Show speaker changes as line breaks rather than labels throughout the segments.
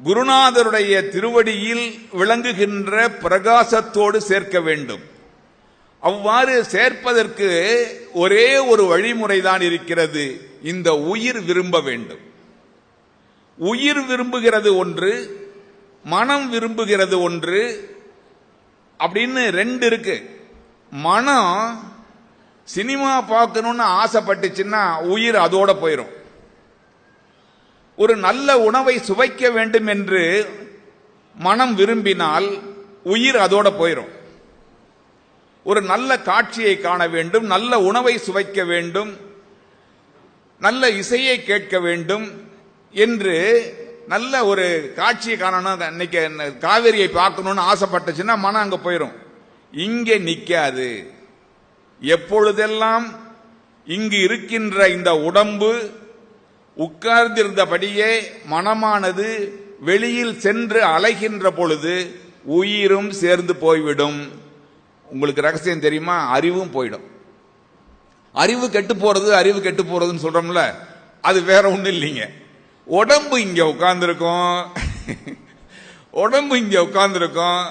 குருநாதருடைய திருவடியில் விளங்குகின்ற பிரகாசத்தோடு சேர்க்க வேண்டும். அவ்வாறு சேர்ப்பதற்கு ஒரே ஒரு வழிமுறைதான் இருக்கிறது. இந்த உயிர் விரும்ப வேண்டும். உயிர் விரும்புகிறது ஒன்று மனம் விரும்புகிறது ஒன்று அப்படின்னு ரெண்டு இருக்கு. மனம் சினிமா பார்க்கணும்னு ஆசைப்பட்டுச்சுன்னா உயிர் அதோட போயிடும் ஒரு நல்ல உணவை சுவைக்க வேண்டும் என்று மனம் விரும்பினால் உயிர் அதோட போயிடும் ஒரு நல்ல காட்சியை காண வேண்டும் நல்ல உணவை சுவைக்க வேண்டும் நல்ல இசையை கேட்க வேண்டும் என்று நல்ல ஒரு காட்சியை காணணும். இன்னைக்கு காவேரியை பார்க்கணும்னு ஆசைப்பட்டுச்சுன்னா மனம் அங்கே போயிடும் இங்கே நிற்காது எப்பொழுதெல்லாம் இங்கு இருக்கின்ற இந்த உடம்பு உட்கார்ந்திருந்தபடியே மனமானது வெளியில் சென்று அலைகின்ற பொழுது உயிரும் சேர்ந்து போய்விடும். உங்களுக்கு ரகசியம் தெரியுமா? அறிவும் போயிடும். அறிவு கெட்டு போறது அறிவு கெட்டு போறதுன்னு சொல்றோம்ல அது வேற ஒன்றும் இல்லைங்க. உடம்பு இங்க உட்கார்ந்துருக்கும். உடம்பு இங்க உட்கார்ந்துருக்கும்.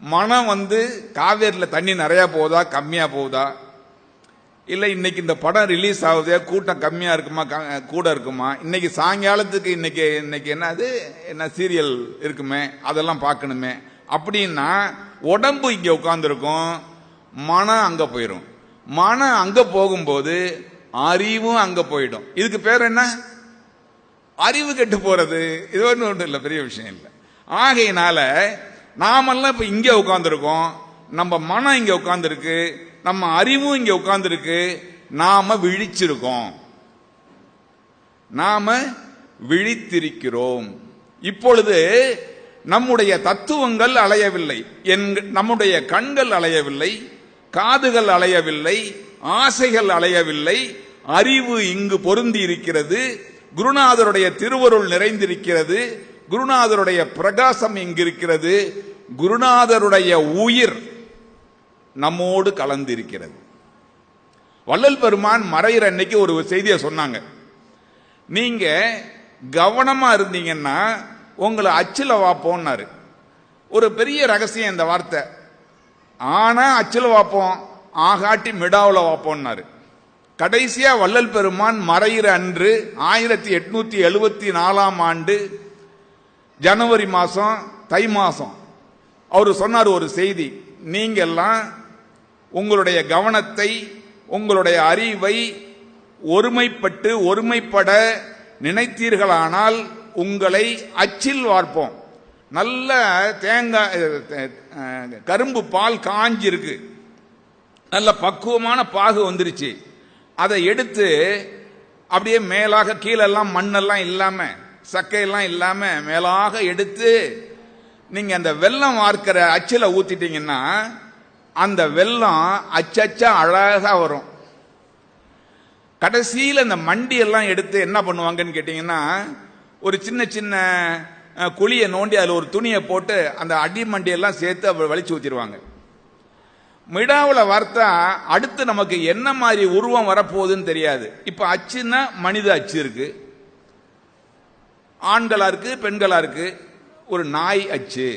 மனம் வந்து காவேரியில் தண்ணி நிறையா போகுதா? கம்மியாக போகுதா? இல்ல இன்னைக்கு இந்த படம் ரிலீஸ் ஆகுது கூட்டம் கம்மியா இருக்குமா க- கூட இருக்குமா? இன்னைக்கு சாயங்காலத்துக்கு இன்னைக்கு இன்னைக்கு என்னது? என்ன சீரியல் இருக்குமே அதெல்லாம் பார்க்கணுமே. அப்படின்னா உடம்பு இங்க உட்காந்துருக்கும் மனம் அங்க போயிடும் மனம் அங்க போகும்போது அறிவும் அங்க போயிடும். இதுக்கு பேர் என்ன? அறிவு கெட்டு போறது. இது ஒன்றும் ஒன்றும் இல்லை பெரிய விஷயம் இல்லை. ஆகையினால நாமெல்லாம் இப்ப இங்க உட்காந்துருக்கோம் நம்ம மனம் இங்க உட்கார்ந்துருக்கு நம்ம அறிவும் இங்க உட்கார்ந்துருக்கு நாம விழிச்சிருக்கோம். நாம விழித்திருக்கிறோம். இப்பொழுது நம்முடைய தத்துவங்கள் அலையவில்லை நம்முடைய கண்கள் அலையவில்லை காதுகள் அலையவில்லை ஆசைகள் அலையவில்லை அறிவு இங்கு பொருந்தி இருக்கிறது குருநாதருடைய திருவருள் நிறைந்திருக்கிறது குருநாதருடைய பிரகாசம் இங்கு இருக்கிறது குருநாதருடைய உயிர் நம்மோடு கலந்திருக்கிறது. வள்ளல் பெருமான் மறையிற அன்னைக்கு ஒரு செய்தியை சொன்னாங்க. நீங்க கவனமா இருந்தீங்கன்னா உங்களை அச்சில வாப்போம்னாரு ஒரு பெரிய ரகசியம் இந்த வார்த்தை. ஆனா அச்சில வாப்போம் ஆகாட்டி மிடாவில் வாப்போம்னாரு கடைசியா வள்ளல் பெருமான் மறையிற அன்று ஆயிரத்தி எட்நூத்தி எழுபத்தி நாலாம் ஆண்டு ஜனவரி மாசம் தை மாசம். அவர் சொன்னார் ஒரு செய்தி. நீங்கெல்லாம் உங்களுடைய கவனத்தை உங்களுடைய அறிவை ஒருமைப்பட்டு ஒருமைப்பட நினைத்தீர்களானால் உங்களை அச்சில் வார்ப்போம். நல்ல தேங்காய் கரும்பு பால் காஞ்சிருக்கு. நல்ல பக்குவமான பாகு வந்துருச்சு. அதை எடுத்து அப்படியே மேலாக கீழெல்லாம் மண்ணெல்லாம் இல்லாமல் சக்கையெல்லாம் இல்லாமல் மேலாக எடுத்து நீங்கள் அந்த வெல்லம் வார்க்கிற அச்சில் ஊற்றிட்டீங்கன்னா அந்த வெள்ளம் அச்சச்சா அழகா வரும். கடைசியில் இந்த மண்டியெல்லாம் எடுத்து என்ன பண்ணுவாங்கன்னு கேட்டிங்கன்னா ஒரு சின்ன சின்ன குழியை நோண்டி அதில் ஒரு துணியை போட்டு அந்த அடி மண்டியெல்லாம் சேர்த்து அப்ப வலிச்சு ஊற்றிடுவாங்க மிடாவில் வார்த்தா அடுத்து நமக்கு என்ன மாதிரி உருவம் வரப்போகுதுன்னு தெரியாது. இப்போ அச்சுன்னா மனித அச்சு இருக்கு. ஆண்களாக இருக்குது பெண்களாக இருக்குது ஒரு நாய் அச்சு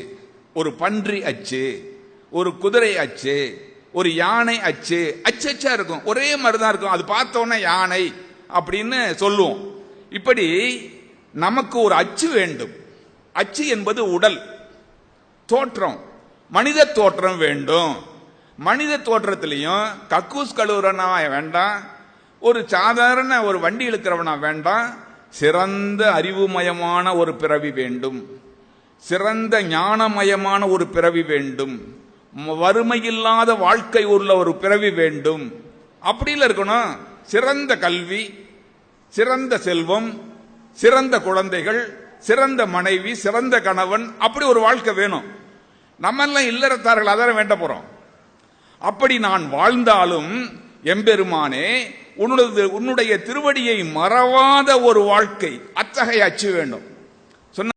ஒரு பன்றி அச்சு ஒரு குதிரை அச்சு ஒரு யானை அச்சு அச்சச்சா இருக்கும். ஒரே மாதிரி தான் இருக்கும். அது பார்த்தோன்னே யானை அப்படின்னு சொல்லுவோம். இப்படி நமக்கு ஒரு அச்சு வேண்டும். அச்சு என்பது உடல் தோற்றம் மனித தோற்றம் வேண்டும். மனித தோற்றத்திலையும் கக்கூஸ் கழுவுறனா வேண்டாம். ஒரு சாதாரண ஒரு வண்டி இழுக்கிறவனா வேண்டாம். சிறந்த அறிவுமயமான ஒரு பிறவி வேண்டும். சிறந்த ஞானமயமான ஒரு பிறவி வேண்டும். வறுமையில்லாத வாழ்க்கை உள்ள ஒரு பிறவி வேண்டும். அப்படில இருக்கணும். சிறந்த கல்வி சிறந்த செல்வம் சிறந்த குழந்தைகள் சிறந்த மனைவி சிறந்த கணவன் அப்படி ஒரு வாழ்க்கை வேணும். நம்மெல்லாம் இல்லறத்தார்கள் அதான வேண்ட போறோம். அப்படி நான் வாழ்ந்தாலும் எம்பெருமானே உன்னுடைய உன்னுடைய திருவடியை மறவாத ஒரு வாழ்க்கை அத்தகைய அச்சு வேண்டும்.